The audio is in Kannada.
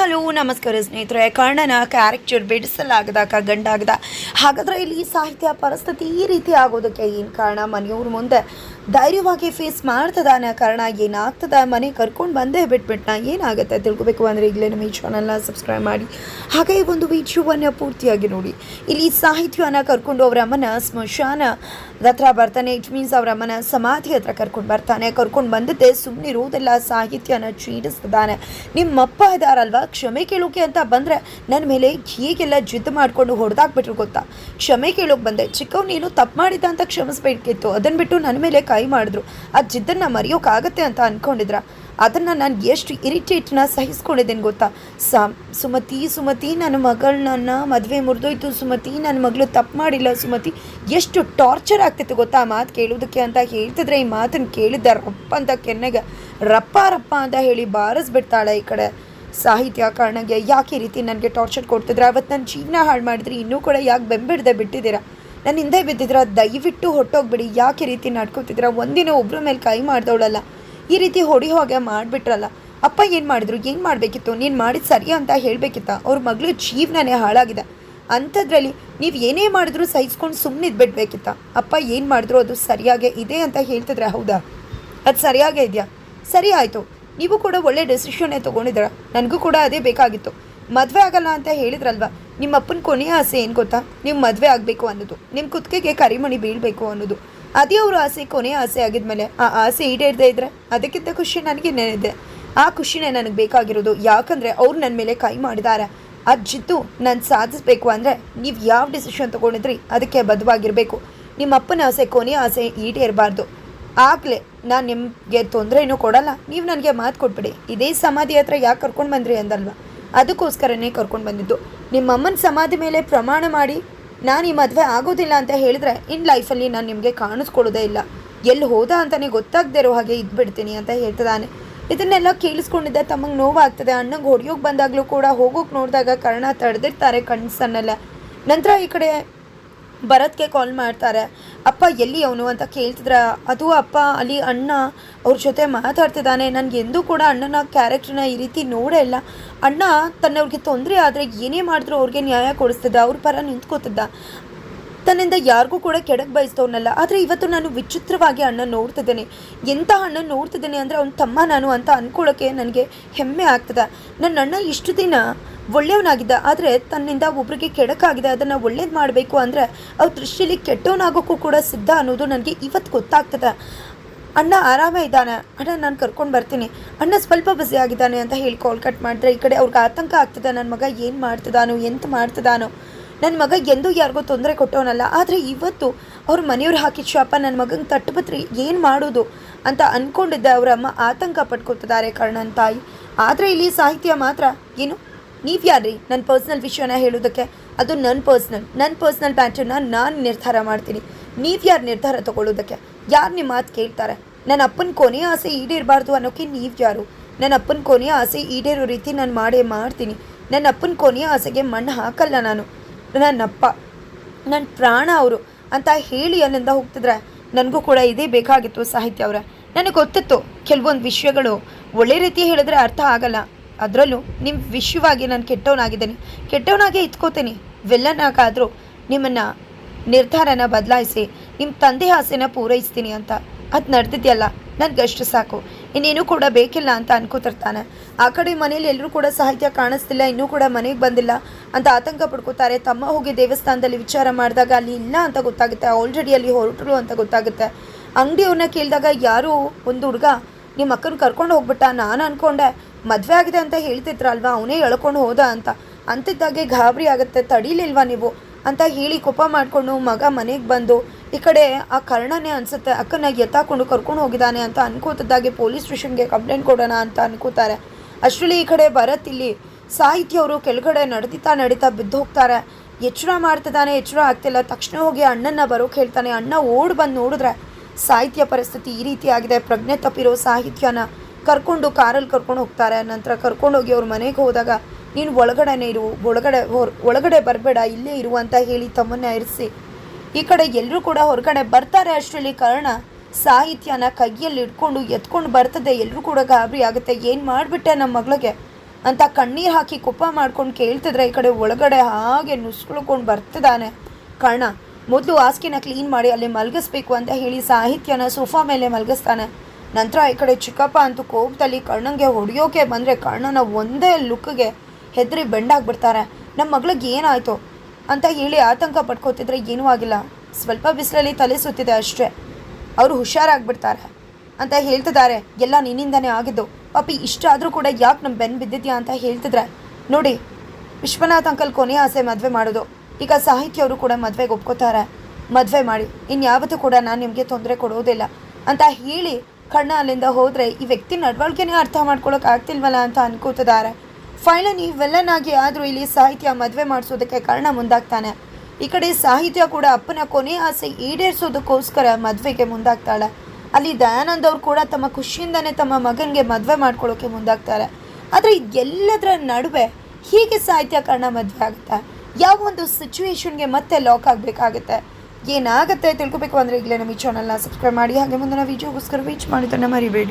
ಹಲೋ ನಮಸ್ಕಾರ ಸ್ನೇಹಿತರೆ. ಕರ್ಣನ ಕ್ಯಾರೆಕ್ಟರ್ ಬಿಡಿಸಲಾಗದಾಗ ಗಂಡಾಗದ. ಹಾಗಾದ್ರೆ ಇಲ್ಲಿ ಸಾಹಿತ್ಯ ಪರಿಸ್ಥಿತಿ ಈ ರೀತಿ ಆಗೋದಕ್ಕೆ ಏನು ಕಾರಣ? ಮನೆಯವ್ರ ಮುಂದೆ ಧೈರ್ಯವಾಗಿ ಫೇಸ್ ಮಾಡ್ತದಾನ ಕಾರಣ ಏನಾಗ್ತದ ಮನೆ ಕರ್ಕೊಂಡು ಬಂದೇ ಬಿಟ್ಬಿಟ್ನ, ಏನಾಗುತ್ತೆ ತಿಳ್ಕೊಬೇಕು ಅಂದರೆ ಈಗಲೇ ನಮ್ಮ ಈ ಚಾನಲ್ನ ಸಬ್ಸ್ಕ್ರೈಬ್ ಮಾಡಿ. ಹಾಗೆ ಈ ಒಂದು ವಿಡಿಯೋವನ್ನು ಪೂರ್ತಿಯಾಗಿ ನೋಡಿ. ಇಲ್ಲಿ ಸಾಹಿತ್ಯವನ್ನು ಕರ್ಕೊಂಡು ಅವರ ಅಮ್ಮನ ಸ್ಮಶಾನ ಹತ್ರ ಬರ್ತಾನೆ. ಇಟ್ ಮೀನ್ಸ್ ಅವರ ಅಮ್ಮನ ಸಮಾಧಿ ಹತ್ರ ಕರ್ಕೊಂಡು ಬರ್ತಾನೆ. ಕರ್ಕೊಂಡು ಬಂದದ್ದೆ ಸುಮ್ಮನಿರೋದೆಲ್ಲ ಸಾಹಿತ್ಯನ ಚೀಡಿಸ್ತದಾನೆ ನಿಮ್ಮಪ್ಪ ಇದಾರಲ್ವಾ? ಕ್ಷಮೆ ಕೇಳೋಕೆ ಅಂತ ಬಂದರೆ ನನ್ನ ಮೇಲೆ ಹೀಗೆಲ್ಲ ಜಿದ್ದು ಮಾಡಿಕೊಂಡು ಹೊಡೆದಾಕ್ಬಿಟ್ರು ಗೊತ್ತಾ? ಕ್ಷಮೆ ಕೇಳೋಕೆ ಬಂದೆ. ಚಿಕ್ಕವ್ ನೀನು ತಪ್ಪು ಮಾಡಿದ್ದ ಅಂತ ಕ್ಷಮಿಸ್ಬೇಕಿತ್ತು. ಅದನ್ನು ಬಿಟ್ಟು ನನ್ನ ಮೇಲೆ ಕೈ ಮಾಡಿದ್ರು. ಆ ಜಿದ್ದನ್ನು ಮರೆಯೋಕ್ಕಾಗತ್ತೆ ಅಂತ ಅಂದ್ಕೊಂಡಿದ್ರ ಅದನ್ನು ನಾನು ಎಷ್ಟು ಇರಿಟೇಟ್ನ ಸಹಿಸ್ಕೊಂಡಿದ್ದೇನೆ ಗೊತ್ತಾ? ಸುಮತಿ ಸುಮತಿ ನನ್ನ ಮಗಳನ್ನ ಮದುವೆ ಮುರಿದೋಯ್ತು. ಸುಮತಿ ನನ್ನ ಮಗಳು ತಪ್ಪು ಮಾಡಿಲ್ಲ. ಸುಮತಿ, ಎಷ್ಟು ಟಾರ್ಚರ್ ಆಗ್ತಿತ್ತು ಗೊತ್ತಾ ಆ ಮಾತು ಕೇಳೋದಕ್ಕೆ ಅಂತ ಹೇಳ್ತಿದ್ರೆ ಈ ಮಾತನ್ನು ಕೇಳಿದ್ದ ರಪ್ಪ ಅಂತ ಕೆನ್ನೆಗೆ. ರಪ್ಪ ರಪ್ಪ ಅಂತ ಹೇಳಿ ಬಾರಿಸ್ಬಿಡ್ತಾಳೆ ಈ ಕಡೆ. ಸಾಹಿತ್ಯ ಕಾರಣಕ್ಕೆ ಯಾಕೆ ರೀತಿ ನನಗೆ ಟಾರ್ಚರ್ ಕೊಡ್ತಿದ್ರೆ? ಅವತ್ತು ನನ್ನ ಜೀವನ ಹಾಳು ಮಾಡಿದ್ರೆ ಇನ್ನೂ ಕೂಡ ಯಾಕೆ ಬೆಂಬಿಡ್ದೆ ಬಿಟ್ಟಿದ್ದೀರಾ? ನನ್ನ ಹಿಂದೆ ಬಿದ್ದಿದ್ರ ದಯವಿಟ್ಟು ಹೊಟ್ಟೋಗ್ಬಿಡಿ ಯಾಕೆ ರೀತಿ ನಡ್ಕೋತಿದ್ರ ಒಂದಿನ ಒಬ್ಬರ ಮೇಲೆ ಕೈ ಮಾಡ್ದವಳಲ್ಲ. ಈ ರೀತಿ ಹೊಡಿ ಹೋಗೆ ಮಾಡಿಬಿಟ್ರಲ್ಲ. ಅಪ್ಪ ಏನು ಮಾಡಿದ್ರು? ಏನು ಮಾಡಬೇಕಿತ್ತು? ನೀನು ಮಾಡಿದ ಸರಿ ಅಂತ ಹೇಳಬೇಕಿತ್ತ? ಅವ್ರ ಮಗಳು ಜೀವನನೇ ಹಾಳಾಗಿದೆ. ಅಂಥದ್ರಲ್ಲಿ ನೀವು ಏನೇ ಮಾಡಿದ್ರು ಸಹಿಸ್ಕೊಂಡು ಸುಮ್ಮನೆ ಇದ್ಬಿಡ್ಬೇಕಿತ್ತ? ಅಪ್ಪ ಏನು ಮಾಡಿದ್ರು ಅದು ಸರಿಯಾಗೇ ಇದೆ ಅಂತ ಹೇಳ್ತಿದ್ರೆ ಹೌದಾ? ಅದು ಸರಿಯಾಗೇ ಇದೆಯಾ? ಸರಿ ಆಯಿತು. ನೀವು ಕೂಡ ಒಳ್ಳೆ ಡೆಸಿಷನ್ನೇ ತೊಗೊಂಡಿದ್ದೀರ? ನನಗೂ ಕೂಡ ಅದೇ ಬೇಕಾಗಿತ್ತು. ಮದುವೆ ಆಗಲ್ಲ ಅಂತ ಹೇಳಿದ್ರಲ್ವ? ನಿಮ್ಮ ಅಪ್ಪನ ಕೊನೆಯ ಆಸೆ ಏನು ಗೊತ್ತಾ? ನೀವು ಮದುವೆ ಆಗಬೇಕು ಅನ್ನೋದು ನಿಮ್ಮ ಕುತ್ತಿಗೆಗೆ ಕರಿಮಣಿ ಬೀಳಬೇಕು ಅನ್ನೋದು. ಅದೇ ಅವ್ರ ಆಸೆ ಕೊನೆಯ ಆಸೆ ಆಗಿದ್ಮೇಲೆ ಆ ಆಸೆ ಈಡೇರದೇ ಇದ್ರೆ ಅದಕ್ಕಿಂತ ಖುಷಿ ನನಗೆ ನೆನೆದೆ ಆ ಖುಷಿನೇ ನನಗೆ ಬೇಕಾಗಿರೋದು. ಯಾಕಂದರೆ ಅವ್ರು ನನ್ನ ಮೇಲೆ ಕೈ ಮಾಡಿದ್ದಾರೆ ಅಜ್ಜಿದ್ದು ಜಿದ್ದು ನಾನು ಸಾಧಿಸ್ಬೇಕು ಅಂದರೆ ನೀವು ಯಾವ ಡಿಸಿಷನ್ ತೊಗೊಂಡಿದ್ರಿ ಅದಕ್ಕೆ ಬದ್ಧವಾಗಿರಬೇಕು. ನಿಮ್ಮ ಅಪ್ಪನ ಆಸೆ ಕೊನೆಯ ಆಸೆ ಈಡೇರಬಾರ್ದು. ಆಗಲೇ ನಾನು ನಿಮಗೆ ತೊಂದರೆನೂ ಕೊಡಲ್ಲ, ನೀವು ನನಗೆ ಮಾತು ಕೊಟ್ಬಿಡಿ. ಇದೇ ಸಮಾಧಿ ಹತ್ರ ಯಾಕೆ ಕರ್ಕೊಂಡು ಬಂದ್ರಿ ಅಂದಲ್ವಾ? ಅದಕ್ಕೋಸ್ಕರನೇ ಕರ್ಕೊಂಡು ಬಂದಿದ್ದು. ನಿಮ್ಮ ಅಮ್ಮನ ಸಮಾಧಿ ಮೇಲೆ ಪ್ರಮಾಣ ಮಾಡಿ, ನಾನು ಈ ಮದುವೆ ಆಗೋದಿಲ್ಲ ಅಂತ ಹೇಳಿದ್ರೆ ಇನ್ ಲೈಫಲ್ಲಿ ನಾನು ನಿಮಗೆ ಕಾಣಿಸ್ಕೊಳ್ಳೋದೇ ಇಲ್ಲ. ಎಲ್ಲಿ ಹೋದ ಅಂತಲೇ ಗೊತ್ತಾಗದೇ ಇರೋ ಹಾಗೆ ಇದ್ಬಿಡ್ತೀನಿ ಅಂತ ಹೇಳ್ತಿದ್ದಾನೆ. ಇದನ್ನೆಲ್ಲ ಕೇಳಿಸ್ಕೊಂಡಿದ್ದ ತಮಗೆ ನೋವಾಗ್ತದೆ. ಅಣ್ಣಂಗೆ ಹೊಡಿಯೋಕೆ ಬಂದಾಗಲೂ ಕೂಡ ಹೋಗೋಕೆ ನೋಡಿದಾಗ ಕರ್ಣ ತಡೆದಿರ್ತಾರೆ ಕಣ್ಸನ್ನೆಲ್ಲ. ನಂತರ ಈ ಕಡೆ ಭರತ್ಗೆ ಕಾಲ್ ಮಾಡ್ತಾರೆ. ಅಪ್ಪ, ಎಲ್ಲಿ ಅವನು? ಅಂತ ಕೇಳ್ತಿದ್ರ. ಅದು ಅಪ್ಪ, ಅಲ್ಲಿ ಅಣ್ಣ, ಅವ್ರ ಜೊತೆ ಮಾತಾಡ್ತಿದ್ದಾನೆ ನನಗೆ ಎಂದೂ ಕೂಡ ಅಣ್ಣನ ಕ್ಯಾರೆಕ್ಟ್ರನ್ನ ಈ ರೀತಿ ನೋಡೇ ಇಲ್ಲ. ಅಣ್ಣ ತನ್ನವ್ರಿಗೆ ತೊಂದರೆ ಆದರೆ ಏನೇ ಮಾಡಿದ್ರು ಅವ್ರಿಗೆ ನ್ಯಾಯ ಕೊಡಿಸ್ತಿದ್ದ. ಅವ್ರ ಪರ ನಿಂತ್ಕೋತಿದ್ದ. ತನ್ನಿಂದ ಯಾರಿಗೂ ಕೂಡ ಕೆಡಕ್ ಬಯಸ್ತವನಲ್ಲ. ಆದರೆ ಇವತ್ತು ನಾನು ವಿಚಿತ್ರವಾಗಿ ಅಣ್ಣ ನೋಡ್ತಿದ್ದೇನೆ. ಎಂಥ ಅಣ್ಣ ನೋಡ್ತಿದ್ದೇನೆ ಅಂದರೆ ಅವ್ನ ತಮ್ಮ ನಾನು ಅಂತ ಅಂದ್ಕೊಳ್ಳೋಕ್ಕೆ ನನಗೆ ಹೆಮ್ಮೆ ಆಗ್ತದೆ. ನನ್ನ ಅಣ್ಣ ಇಷ್ಟು ದಿನ ಒಳ್ಳೆಯವನಾಗಿದ್ದ. ಆದರೆ ತನ್ನಿಂದ ಒಬ್ಬರಿಗೆ ಕೆಡಕಾಗಿದೆ, ಅದನ್ನು ಒಳ್ಳೇದು ಮಾಡಬೇಕು ಅಂದರೆ ಅವ್ರ ದೃಷ್ಟಿಯಲ್ಲಿ ಕೆಟ್ಟವನಾಗೋಕ್ಕೂ ಕೂಡ ಸಿದ್ಧ ಅನ್ನೋದು ನನಗೆ ಇವತ್ತು ಗೊತ್ತಾಗ್ತದೆ. ಅಣ್ಣ ಆರಾಮೇ ಇದ್ದಾನೆ. ಅಣ್ಣ ನಾನು ಕರ್ಕೊಂಡು ಬರ್ತೀನಿ. ಅಣ್ಣ ಸ್ವಲ್ಪ ಬ್ಯುಸಿ ಆಗಿದ್ದಾನೆ ಅಂತ ಹೇಳಿ ಕಾಲ್ ಕಟ್ ಮಾಡಿದ್ರೆ ಈ ಕಡೆ ಅವ್ರಿಗೆ ಆತಂಕ ಆಗ್ತದೆ. ನನ್ನ ಮಗ ಏನು ಮಾಡ್ತಿದ್ದಾನೋ ಎಂತ ಮಾಡ್ತಿದ್ದಾನೋ ನನ್ನ ಮಗ ಎಂದೂ ಯಾರಿಗೂ ತೊಂದರೆ ಕೊಟ್ಟವನಲ್ಲ. ಆದರೆ ಇವತ್ತು ಅವ್ರ ಮನೆಯವ್ರು ಹಾಕಿದ ಶಾಪ ನನ್ನ ಮಗಂಗೆ ತಟ್ಟುಬತ್ರಿ ಏನು ಮಾಡೋದು ಅಂತ ಅಂದ್ಕೊಂಡಿದ್ದೆ ಅವರ ಅಮ್ಮ ಆತಂಕ ಪಟ್ಕೋತಿದ್ದಾರೆ ಕರ್ಣನ್ ತಾಯಿ. ಆದರೆ ಇಲ್ಲಿ ಸಾಹಿತ್ಯ ಮಾತ್ರ ಏನು? ನೀವು ಯಾರ್ರಿ? ನನ್ನ ಪರ್ಸ್ನಲ್ ವಿಷಯನ ಹೇಳೋದಕ್ಕೆ? ಅದು ನನ್ನ ಪರ್ಸ್ನಲ್ ನನ್ನ ಪರ್ಸ್ನಲ್ ಪ್ಯಾಟರ್ನ ನಾನು ನಿರ್ಧಾರ ಮಾಡ್ತೀನಿ. ನೀವು ಯಾರು ನಿರ್ಧಾರ ತಗೊಳ್ಳೋದಕ್ಕೆ? ಯಾರು ನಿಮ್ಮ ಮಾತು ಕೇಳ್ತಾರೆ? ನನ್ನ ಅಪ್ಪನ ಕೊನೆಯ ಆಸೆ ಈಡೇರಬಾರ್ದು ಅನ್ನೋಕ್ಕೆ ನೀವು ಯಾರು? ನನ್ನ ಅಪ್ಪನ ಕೊನೆಯ ಆಸೆ ಈಡೇರೋ ರೀತಿ ನಾನು ಮಾಡೇ ಮಾಡ್ತೀನಿ. ನನ್ನ ಅಪ್ಪನ ಕೊನೆಯ ಆಸೆಗೆ ಮಣ್ಣು ಹಾಕಲ್ಲ ನಾನು. ನನ್ನಪ್ಪ ನನ್ನ ಪ್ರಾಣ ಅವರು ಅಂತ ಹೇಳಿ ಅಲ್ಲಿಂದ ಹೋಗ್ತಿದ್ರೆ ನನಗೂ ಕೂಡ ಇದೇ ಬೇಕಾಗಿತ್ತು ಸಾಹಿತ್ಯ ಅವರ. ನನಗೆ ಗೊತ್ತಿತ್ತು, ಕೆಲವೊಂದು ವಿಷಯಗಳು ಒಳ್ಳೆ ರೀತಿ ಹೇಳಿದ್ರೆ ಅರ್ಥ ಆಗಲ್ಲ. ಅದರಲ್ಲೂ ನಿಮ್ಮ ವಿಷಯವಾಗಿ ನಾನು ಕೆಟ್ಟವನಾಗಿದ್ದೇನೆ. ಕೆಟ್ಟವನಾಗೇ ಇತ್ಕೋತೀನಿ. ವಿಲ್ಲನಾಗಾದರೂ ನಿಮ್ಮನ್ನು ನಿರ್ಧಾರನ ಬದಲಾಯಿಸಿ ನಿಮ್ಮ ತಂದೆ ಆಸೆನ ಪೂರೈಸ್ತೀನಿ ಅಂತ. ಅದು ನಡೆದಿದೆಯಲ್ಲ ನನಗಷ್ಟು ಸಾಕು. ಇನ್ನೇನು ಕೂಡ ಬೇಕಿಲ್ಲ ಅಂತ ಅನ್ಕೋತಿರ್ತಾನೆ. ಆ ಕಡೆ ಮನೇಲಿ ಎಲ್ಲರೂ ಕೂಡ ಸಾಹಿತ್ಯ ಕಾಣಿಸ್ತಿಲ್ಲ, ಇನ್ನೂ ಕೂಡ ಮನೆಗೆ ಬಂದಿಲ್ಲ ಅಂತ ಆತಂಕ ಪಡ್ಕೋತಾರೆ. ತಮ್ಮ ಹೋಗಿ ದೇವಸ್ಥಾನದಲ್ಲಿ ವಿಚಾರ ಮಾಡಿದಾಗ ಅಲ್ಲಿ ಇಲ್ಲ ಅಂತ ಗೊತ್ತಾಗುತ್ತೆ ಆಲ್ರೆಡಿ ಅಲ್ಲಿ ಹೊರಟರು ಅಂತ ಗೊತ್ತಾಗುತ್ತೆ. ಅಂಗಡಿಯವ್ರನ್ನ ಕೇಳಿದಾಗ ಯಾರೋ ಒಂದು ಹುಡುಗ ನಿಮ್ಮ ಅಕ್ಕನ ಕರ್ಕೊಂಡು ಹೋಗ್ಬಿಟ್ಟ, ನಾನು ಅನ್ಕೊಂಡೆ ಮದುವೆ ಆಗಿದೆ ಅಂತ ಹೇಳ್ತಿದ್ರಲ್ವಾ? ಅವನೇ ಎಳ್ಕೊಂಡು ಹೋದ ಅಂತ. ಅಂತಿದ್ದಾಗೆ ಗಾಬರಿ ಆಗುತ್ತೆ, ತಡೀಲಿಲ್ವಾ ನೀವು? ಅಂತ ಹೇಳಿ ಕೋಪ ಮಾಡಿಕೊಂಡು ಮಗ ಮನೆಗೆ ಬಂದು, ಈ ಕಡೆ ಆ ಕರ್ಣನೇ ಅನಿಸುತ್ತೆ, ಅಕ್ಕನ ಎತ್ತಾಕೊಂಡು ಕರ್ಕೊಂಡು ಹೋಗಿದ್ದಾನೆ ಅಂತ ಅನ್ಕೋತಿದ್ದಾಗೆ ಪೊಲೀಸ್ ಸ್ಟೇಷನ್ಗೆ ಕಂಪ್ಲೇಂಟ್ ಕೊಡೋಣ ಅಂತ ಅನ್ಕೋತಾರೆ. ಅಷ್ಟರಲ್ಲಿ ಈ ಕಡೆ ಭರತ್ ಇಲ್ಲಿ. ಸಾಹಿತ್ಯ ಅವರು ಕೆಳಗಡೆ ನಡೀತಾ ನಡೀತಾ ಬಿದ್ದು ಹೋಗ್ತಾರೆ. ಎಚ್ಚರ ಮಾಡ್ತಿದ್ದಾನೆ, ಎಚ್ಚರ ಆಗ್ತಿಲ್ಲ. ತಕ್ಷಣ ಹೋಗಿ ಅಣ್ಣನ ಬರೋಕೆ ಹೇಳ್ತಾನೆ, ಅಣ್ಣ ಓಡ್ ಬಂದು ನೋಡಿದ್ರೆ ಸಾಹಿತ್ಯ ಪರಿಸ್ಥಿತಿ ಈ ರೀತಿ ಆಗಿದೆ ಪ್ರಜ್ಞೆ ತಪ್ಪಿರೋ ಸಾಹಿತ್ಯನ. ಕರ್ಕೊಂಡು ಕಾರಲ್ಲಿ ಕರ್ಕೊಂಡು ಹೋಗ್ತಾರೆ. ನಂತರ ಕರ್ಕೊಂಡೋಗಿ ಅವ್ರ ಮನೆಗೆ ಹೋದಾಗ, ನೀನು ಒಳಗಡೆನೇ ಇರು, ಒಳಗಡೆ ಒಳಗಡೆ ಬರಬೇಡ, ಇಲ್ಲೇ ಇರು ಅಂತ ಹೇಳಿ ತಮ್ಮನ್ನ ಇರಿಸಿ ಈ ಕಡೆ ಎಲ್ಲರೂ ಕೂಡ ಹೊರಗಡೆ ಬರ್ತಾರೆ ಅಷ್ಟರಲ್ಲಿ ಕಾರಣ ಸಾಹಿತ್ಯನ ಕೈಯಲ್ಲಿ ಇಟ್ಕೊಂಡು ಎತ್ಕೊಂಡು ಬರ್ತದೆ. ಎಲ್ಲರೂ ಕೂಡ ಗಾಬರಿ ಆಗುತ್ತೆ. ಏನು ಮಾಡಿಬಿಟ್ಟೆ ನಮ್ಮ ಮಗಳಿಗೆ? ಅಂತ ಕಣ್ಣೀರು ಹಾಕಿ ಕುಪ್ಪ ಮಾಡ್ಕೊಂಡು ಕೇಳ್ತಿದ್ರೆ ಈ ಕಡೆ ಒಳಗಡೆ ಹಾಗೆ ನುಸ್ಕೊಳ್ಕೊಂಡು ಬರ್ತಿದ್ದಾನೆ. ಕಾರಣ, ಮೊದಲು ಹಾಸಿಗೆನ ಕ್ಲೀನ್ ಮಾಡಿ ಅಲ್ಲಿ ಮಲಗಿಸ್ಬೇಕು ಅಂತ ಹೇಳಿ ಸಾಹಿತ್ಯನ ಸೋಫಾ ಮೇಲೆ ಮಲಗಿಸ್ತಾನೆ. ನಂತರ ಈ ಕಡೆ ಚಿಕ್ಕಪ್ಪ ಅಂತೂ ಕೋಪದಲ್ಲಿ ಕರ್ಣಂಗೆ ಹೊಡೆಯೋಕೆ ಬಂದರೆ ಕರ್ಣನ ಒಂದೇ ಲುಕ್ಗೆ ಹೆದರಿ ಬೆಂಡಾಗ್ಬಿಡ್ತಾರೆ. ನಮ್ಮ ಮಗಳಿಗೆ ಏನಾಯಿತು? ಅಂತ ಹೇಳಿ ಆತಂಕ ಪಡ್ಕೋತಿದ್ರೆ ಏನೂ ಆಗಿಲ್ಲ. ಸ್ವಲ್ಪ ಬಿಸಿಲಲ್ಲಿ ತಲೆ ಸುತ್ತಿದೆ ಅಷ್ಟೇ. ಅವರು ಹುಷಾರಾಗ್ಬಿಡ್ತಾರೆ ಅಂತ ಹೇಳ್ತಿದ್ದಾರೆ. ಎಲ್ಲ ನಿನ್ನಿಂದನೇ ಆಗಿದ್ದು. ಪಾಪಿ ಇಷ್ಟಾದರೂ ಕೂಡ ಯಾಕೆ ನಮ್ಮ ಬೆನ್ನು ಬಿದ್ದಿದ್ಯಾ ಅಂತ ಹೇಳ್ತಿದ್ರೆ, ನೋಡಿ, ವಿಶ್ವನಾಥ್ ಅಂಕಲ್ ಕೊನೆ ಆಸೆ ಮದುವೆ ಮಾಡೋದು. ಈಗ ಸಾಹಿತ್ಯ ಅವರು ಕೂಡ ಮದುವೆಗೆ ಒಪ್ಕೋತಾರೆ. ಮದುವೆ ಮಾಡಿ. ಇನ್ಯಾವತ್ತೂ ಕೂಡ ನಾನು ನಿಮಗೆ ತೊಂದರೆ ಕೊಡೋದಿಲ್ಲ ಅಂತ ಹೇಳಿ ಕಣ್ಣ ಅಲ್ಲಿಂದ ಹೋದರೆ ಈ ವ್ಯಕ್ತಿ ನಡವಳಿಕೆನೇ ಅರ್ಥ ಮಾಡ್ಕೊಳಕ್ಕೆ ಆಗ್ತಿಲ್ವಲ್ಲ ಅಂತ ಅನ್ಕೋತಿದ್ದಾರೆ. ಫೈನಲಿ ವಿಲ್ಲನಾಗಿ ಆದರೂ ಇಲ್ಲಿ ಸಾಹಿತ್ಯ ಮದುವೆ ಮಾಡಿಸೋದಕ್ಕೆ ಕಾರಣ ಮುಂದಾಗ್ತಾನೆ. ಈ ಕಡೆ ಸಾಹಿತ್ಯ ಕೂಡ ಅಪ್ಪನ ಕೊನೆ ಆಸೆ ಈಡೇರಿಸೋದಕ್ಕೋಸ್ಕರ ಮದುವೆಗೆ ಮುಂದಾಗ್ತಾಳೆ. ಅಲ್ಲಿ ದಯಾನಂದ್ ಅವರು ಕೂಡ ತಮ್ಮ ಖುಷಿಯಿಂದನೇ ತಮ್ಮ ಮಗನಿಗೆ ಮದುವೆ ಮಾಡ್ಕೊಳ್ಳೋಕೆ ಮುಂದಾಗ್ತಾರೆ. ಆದರೆ ಎಲ್ಲದರ ನಡುವೆ ಹೀಗೆ ಸಾಹಿತ್ಯ ಕಾರಣ ಮದುವೆ ಆಗುತ್ತೆ. ಯಾವ ಒಂದು ಸಿಚುವೇಶನ್ಗೆ ಮತ್ತೆ ಲಾಕ್ ಆಗಬೇಕಾಗುತ್ತೆ. ಏನಾಗುತ್ತೆ ತಿಳ್ಕೊಬೇಕು ಅಂದರೆ ಈಗಲೇ ನಮ್ಮ ಈ ಚಾನಲ್ನ ಸಬ್ಸ್ಕ್ರೈಬ್ ಮಾಡಿ. ಹಾಗೆ ಮುಂದಿನ ವೀಡಿಯೋಗೋಸ್ಕರ ವೀಚ್ ಮಾಡಿದ್ದನ್ನು ಮರಿಬೇಡಿ.